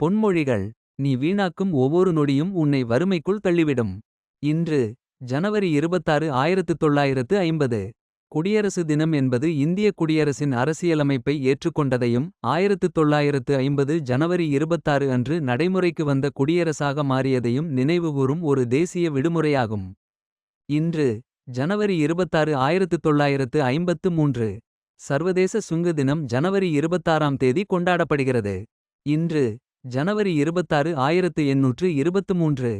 பொன்மொழிகள் நீ வீணாக்கும் ஒவ்வொரு நொடியும் உன்னை வறுமைக்குள் தள்ளிவிடும். இன்று ஜனவரி 26 1950 குடியரசு தினம் என்பது இந்திய குடியரசின் அரசியலமைப்பை ஏற்றுக்கொண்டதையும். 1950 ஜனவரி 26 அன்று நடைமுறைக்கு வந்த குடியரசாக மாறியதையும். நினைவுகூரும் ஒரு தேசிய விடுமுறையாகும். இன்று ஜனவரி 26 1953 சர்வதேச சுங்க தினம் ஜனவரி 26ஆம் தேதி கொண்டாடப்படுகிறது. இன்று ஜனவரி இருபத்தாறு ஆயிரத்து எண்ணூற்று இருபத்து மூன்று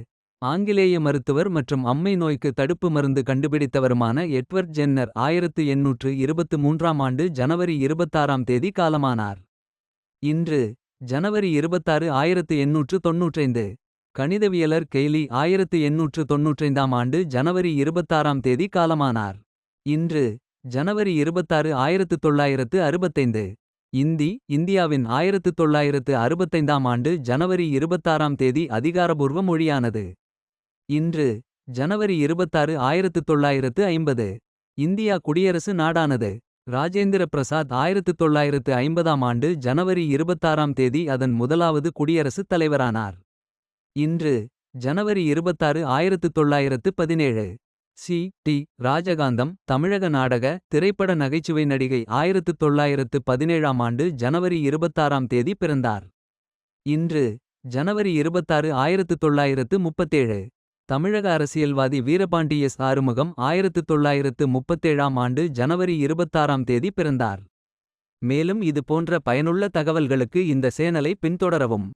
ஆங்கிலேய மருத்துவர் மற்றும் அம்மை நோய்க்கு தடுப்பு மருந்து கண்டுபிடித்தவருமான எட்வர்ட் ஜென்னர் ஆயிரத்து எண்ணூற்று இருபத்து மூன்றாம் ஆண்டு ஜனவரி இருபத்தாறாம் தேதி காலமானார். இன்று ஜனவரி இருபத்தாறு ஆயிரத்து எண்ணூற்று தொன்னூற்றைந்து. கணிதவியலர் கெய்லி ஆயிரத்து எண்ணூற்று தொன்னூற்றைந்தாம் ஆண்டு ஜனவரி இருபத்தாறாம் தேதி காலமானார். இன்று ஜனவரி இருபத்தாறு ஆயிரத்து தொள்ளாயிரத்து அறுபத்தைந்து. இந்தி இந்தியாவின் ஆயிரத்து தொள்ளாயிரத்து அறுபத்தைந்தாம் ஆண்டு ஜனவரி இருபத்தாறாம் தேதி அதிகாரபூர்வ மொழியானது. இன்று ஜனவரி இருபத்தாறு ஆயிரத்து தொள்ளாயிரத்து ஐம்பது. இந்தியா குடியரசு நாடானது. ராஜேந்திர பிரசாத் ஆயிரத்து தொள்ளாயிரத்து ஐம்பதாம் ஆண்டு ஜனவரி இருபத்தாறாம் தேதி அதன் முதலாவது குடியரசுத் தலைவரானார். இன்று ஜனவரி இருபத்தாறு ஆயிரத்து தொள்ளாயிரத்து பதினேழு. சி. டி. ராஜகாந்தம் தமிழக நாடக திரைப்பட நகைச்சுவை நடிகை ஆயிரத்து தொள்ளாயிரத்து பதினேழாம் ஆண்டு ஜனவரி இருபத்தாறாம் தேதி பிறந்தார். இன்று ஜனவரி இருபத்தாறு ஆயிரத்து தொள்ளாயிரத்து முப்பத்தேழு. தமிழக அரசியல்வாதி வீரபாண்டி எஸ். ஆறுமுகம் ஆயிரத்து தொள்ளாயிரத்து முப்பத்தேழாம் ஆண்டு ஜனவரி இருபத்தாறாம் தேதி பிறந்தார். மேலும் இது போன்ற பயனுள்ள தகவல்களுக்கு இந்த சேனலை பின்தொடரவும்.